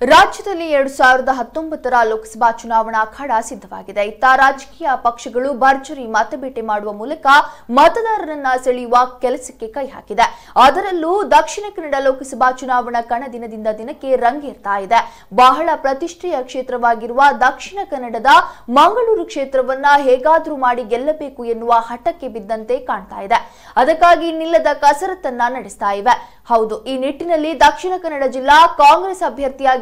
ರಾಜ್ಯದಲ್ಲಿ ಎರಡು ಸಾವಿರದ ಹತ್ತೊಂಬತ್ತರ ಲೋಕಸಭಾ ಚುನಾವಣಾ ಅಖಾಡ ಸಿದ್ಧವಾಗಿದೆ. ಇತ್ತ ರಾಜಕೀಯ ಪಕ್ಷಗಳು ಭರ್ಜರಿ ಮತಬೇಟೆ ಮಾಡುವ ಮೂಲಕ ಮತದಾರರನ್ನ ಸೆಳೆಯುವ ಕೆಲಸಕ್ಕೆ ಕೈ ಹಾಕಿದೆ. ಅದರಲ್ಲೂ ದಕ್ಷಿಣ ಕನ್ನಡ ಲೋಕಸಭಾ ಚುನಾವಣಾ ಕಣ ದಿನದಿಂದ ದಿನಕ್ಕೆ ರಂಗೇರ್ತಾ ಇದೆ. ಬಹಳ ಪ್ರತಿಷ್ಠೆಯ ಕ್ಷೇತ್ರವಾಗಿರುವ ದಕ್ಷಿಣ ಕನ್ನಡದ ಮಂಗಳೂರು ಕ್ಷೇತ್ರವನ್ನ ಹೇಗಾದರೂ ಮಾಡಿ ಗೆಲ್ಲಬೇಕು ಎನ್ನುವ ಹಠಕ್ಕೆ ಬಿದ್ದಂತೆ ಕಾಣ್ತಾ ಇದೆ. ಅದಕ್ಕಾಗಿ ನಿಲ್ಲದ ಕಸರತ್ತನ್ನ ನಡೆಸ್ತಾ ಇವೆ. ಹೌದು, ಈ ನಿಟ್ಟಿನಲ್ಲಿ ದಕ್ಷಿಣ ಕನ್ನಡ ಜಿಲ್ಲಾ ಕಾಂಗ್ರೆಸ್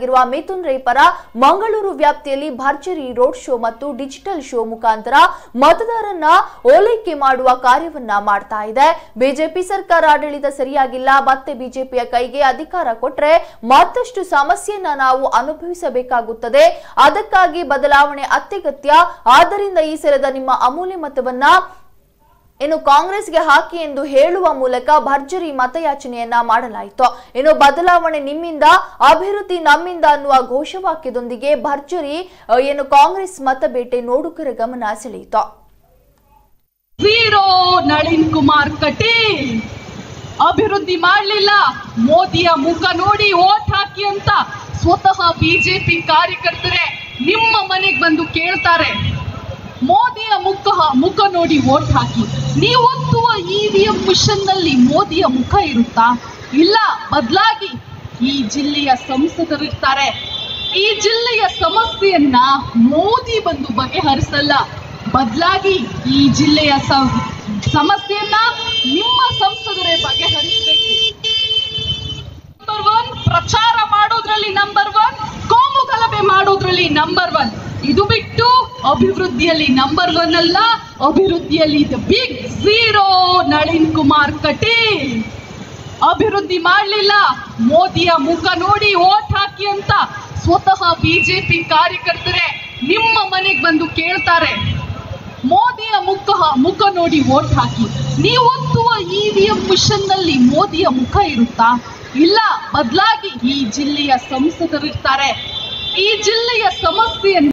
ಅಭ್ಯರ್ಥಿಯಾಗಿರುವ ಮಿಥುನ್ ರೈ ಪರ ಮಂಗಳೂರು ವ್ಯಾಪ್ತಿಯಲ್ಲಿ ಭರ್ಜರಿ ರೋಡ್ ಶೋ ಮತ್ತು ಡಿಜಿಟಲ್ ಶೋ ಮುಖಾಂತರ ಮತದಾರರನ್ನ ಓಲೈಕೆ ಮಾಡುವ ಕಾರ್ಯವನ್ನ ಮಾಡ್ತಾ ಇದೆ. ಬಿಜೆಪಿ ಸರ್ಕಾರ ಆಡಳಿತ ಸರಿಯಾಗಿಲ್ಲ. ಮತ್ತೆ ಬಿಜೆಪಿಯ ಕೈಗೆ ಅಧಿಕಾರ ಕೊಟ್ರೆ ಮತ್ತಷ್ಟು ಸಮಸ್ಯೆಯನ್ನ ನಾವು ಅನುಭವಿಸಬೇಕಾಗುತ್ತದೆ. ಅದಕ್ಕಾಗಿ ಬದಲಾವಣೆ ಅತ್ಯಗತ್ಯ. ಆದ್ದರಿಂದ ಈ ಸಲದ ನಿಮ್ಮ ಅಮೂಲ್ಯ ಮತವನ್ನ ಇನ್ನು ಕಾಂಗ್ರೆಸ್ಗೆ ಹಾಕಿ ಎಂದು ಹೇಳುವ ಮೂಲಕ ಭರ್ಜರಿ ಮತಯಾಚನೆಯನ್ನ ಮಾಡಲಾಯಿತು. ಇನ್ನು ಬದಲಾವಣೆ ನಿಮ್ಮಿಂದ, ಅಭಿವೃದ್ಧಿ ನಮ್ಮಿಂದ ಅನ್ನುವ ಘೋಷವಾಕ್ಯದೊಂದಿಗೆ ಭರ್ಜರಿ ಏನು ಕಾಂಗ್ರೆಸ್ ಮತಬೇಟೆ ನೋಡುಗರ ಗಮನ ಸೆಳೆಯಿತು. ನಳಿನ್ ಕುಮಾರ್ ಕಟೀಲ್! ಅಭಿವೃದ್ಧಿ ಮಾಡಲಿಲ್ಲ. ಮೋದಿಯ ಮುಖ ನೋಡಿ ಓಟ್ ಹಾಕಿ ಅಂತ ಸ್ವತಃ ಬಿಜೆಪಿ ಕಾರ್ಯಕರ್ತರೇ ನಿಮ್ಮ ಮನೆಗೆ ಬಂದು ಕೇಳ್ತಾರೆ. ಮೋದಿಯ ಮುಖ ಮುಖ ನೋಡಿ ಓಟ್ ಹಾಕಿ. ನೀವು ಒತ್ತುವ ಇವಿಎಂ ಮಿಷನ್ನಲ್ಲಿ ಮೋದಿಯ ಮುಖ ಇರುತ್ತಾ? ಇಲ್ಲ, ಬದಲಾಗಿ ಈ ಜಿಲ್ಲೆಯ ಸಂಸದರಿರ್ತಾರೆ. ಈ ಜಿಲ್ಲೆಯ ಸಮಸ್ಯೆಯನ್ನ ಮೋದಿ ಬಂದು ಬಗೆಹರಿಸಲ್ಲ. ಬದಲಾಗಿ ಈ ಜಿಲ್ಲೆಯ ಸಮಸ್ಯೆಯನ್ನ ನಿಮ್ಮ ಸಂಸದರೇ ಬಗೆಹರಿಸಬೇಕು. ನಂಬರ್ ಒನ್ ಪ್ರಚಾರ ಮಾಡೋದ್ರಲ್ಲಿ ನಂಬರ್ ಒನ್ ಕೋಮು ಗಲಭೆ ಮಾಡೋದ್ರಲ್ಲಿ ನಂಬರ್ ಒನ್ ಇದು ಬಿಟ್ಟು ಅಭಿವೃದ್ಧಿಯಲ್ಲಿ ನಂಬರ್ ಒನ್ ಅಲ್ಲ, ಅಭಿವೃದ್ಧಿಯಲ್ಲಿ ಬಿಗ್ ಝೀರೋ ನಳಿನ್ ಕುಮಾರ್ ಕಟೀಲ್. ಅಭಿವೃದ್ಧಿ ಮಾಡಲಿಲ್ಲ, ಮೋದಿಯ ಮುಖ ನೋಡಿ ಓಟ್ ಹಾಕಿ ಅಂತ ಸ್ವತಃ ಬಿಜೆಪಿ ಕಾರ್ಯಕರ್ತರೇ ನಿಮ್ಮ ಮನೆಗೆ ಬಂದು ಕೇಳ್ತಾರೆ. ಮೋದಿಯ ಮುಖ ಮುಖ ನೋಡಿ ಓಟ್ ಹಾಕಿ. ನೀವು ಒತ್ತುವ ಇವಿಎಂ ಮಿಷನ್ನಲ್ಲಿ ಮೋದಿಯ ಮುಖ ಇರುತ್ತಾ? ಇಲ್ಲ, ಬದಲಾಗಿ ಈ ಜಿಲ್ಲೆಯ ಸಂಸದರಿರ್ತಾರೆ. ಈ ಜಿಲ್ಲೆಯ ಸಮಸ್ಯೆಯನ್ನ